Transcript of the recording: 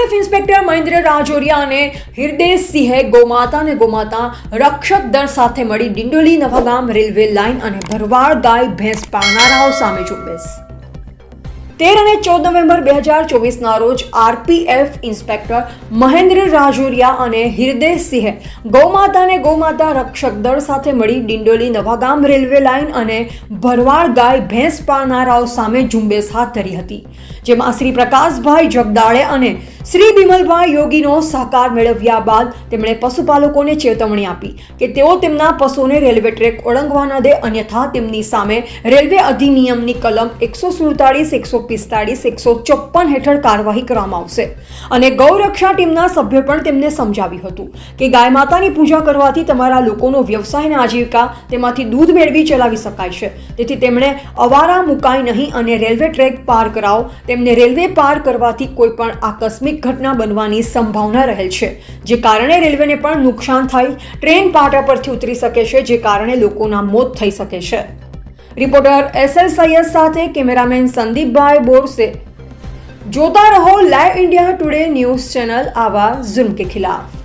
RPF inspector Mahendra રાજોરિયા અને હિરદેશસિંહે ગોમાતા અને ગોમાતા રક્ષક દળ સાથે મળી ડિંડોલી નવાગામ રેલવે લાઇન અને ભરવાડ ગાય ભેંસ પાળનારાઓ સામે ઝુંબેશ. તેર અને ચૌદ નવેમ્બર બે હજાર ચોવીસના રોજ આરપીએફ ઇન્સ્પેક્ટર મહેન્દ્ર રાજોરિયા અને હિરદેશસિંહે ગૌમાતા અને ગૌમાતા રક્ષક દળ સાથે મળી ડિંડોલી નવાગામ રેલવે લાઇન અને ભરવાડ ગાય ભેંસ પાળનારાઓ સામે ઝુંબેશ હાથ ધરી હતી, જેમાં શ્રી પ્રકાશભાઈ જગદાળે અને શ્રી બિમલભાઈ યોગીનો સહકાર મેળવ્યા બાદ તેમણે પશુપાલકોને ચેતવણી આપી કે તેઓ તેમના પશુને રેલવે ટ્રેક ઓળંગવા ન દે, અન્યથા તેમની સામે રેલવે અધિનિયમની કલમ એકસો સુડતાળીસ, એકસો પિસ્તાળીસ, એકસો ચોપ્પન હેઠળ કાર્યવાહી કરવામાં આવશે. અને ગૌરક્ષા ટીમના સભ્યો પણ તેમને સમજાવ્યું હતું કે ગાય માતાની પૂજા કરવાથી તમારા લોકોનો વ્યવસાય આજીવિકા તેમાંથી દૂધ મેળવી ચલાવી શકાય છે. તેથી તેમણે અવારા મુકાય નહીં અને રેલવે ટ્રેક પાર કરાવો. તેમને રેલવે પાર કરવાથી કોઈ પણ આકસ્મિક ઘટના બનવાની સંભાવના રહેલ છે, જે કારણે રેલવેને પણ નુકસાન થાય, ટ્રેન પાટા પરથી ઉતરી શકે છે, જે કારણે લોકોના મોત થઈ શકે છે. રિપોર્ટર એસએલ સૈયદ સાથે કેમેરામેન સંદીપભાઈ બોરસે. જોતા રહો live India Today news channel આવા જુલ્મ કે ખિલાફ.